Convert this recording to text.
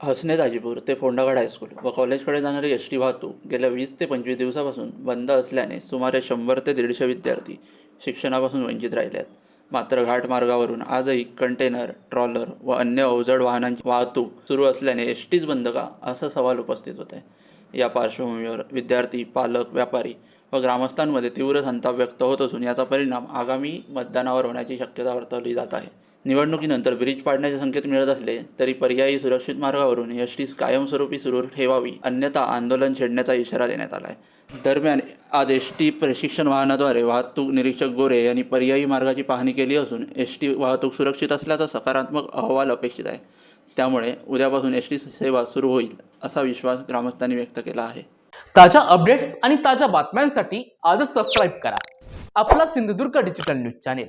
हसने दाजीपूर ते फोंडागड हायस्कूल व कॉलेजकडे जाणारी एस टी वाहतूक गेल्या वीस ते पंचवीस दिवसापासून बंद असल्याने सुमारे शंभर ते दीडशे विद्यार्थी शिक्षणापासून वंचित राहिले आहेत मात्र घाटमार्गावरून आजही कंटेनर ट्रॉलर व अन्य अवजड वाहनांची वाहतूक सुरू असल्याने एस टीच बंद का? असा सवाल उपस्थित होत. आहे या पार्श्वभूमीवर विद्यार्थी पालक व्यापारी व ग्रामस्थांमध्ये तीव्र संताप व्यक्त होत असून याचा परिणाम आगामी मतदानावर होण्याची शक्यता वर्तवली जात आहे. निवडणुकीनंतर ब्रिज पाडण्याचे संकेत मिळत असले तरी पर्यायी सुरक्षित मार्गावरून एस टी कायमस्वरूपी सुरू ठेवावी अन्यथा आंदोलन छेडण्याचा इशारा देण्यात आला आहे दरम्यान आज एस टी प्रशिक्षण वाहनाद्वारे वाहतूक निरीक्षक गोरे यांनी पर्यायी मार्गाची पाहणी केली असून एस टी वाहतूक सुरक्षित असल्याचा सकारात्मक अहवाल अपेक्षित आहे. त्यामुळे उद्यापासून एस टी सेवा सुरू होईल असा विश्वास ग्रामस्थांनी व्यक्त केला आहे. ताज्या अपडेट्स आणि ताज्या बातम्यांसाठी आजच सबस्क्राईब करा. आपला Sindhudurg digital news channel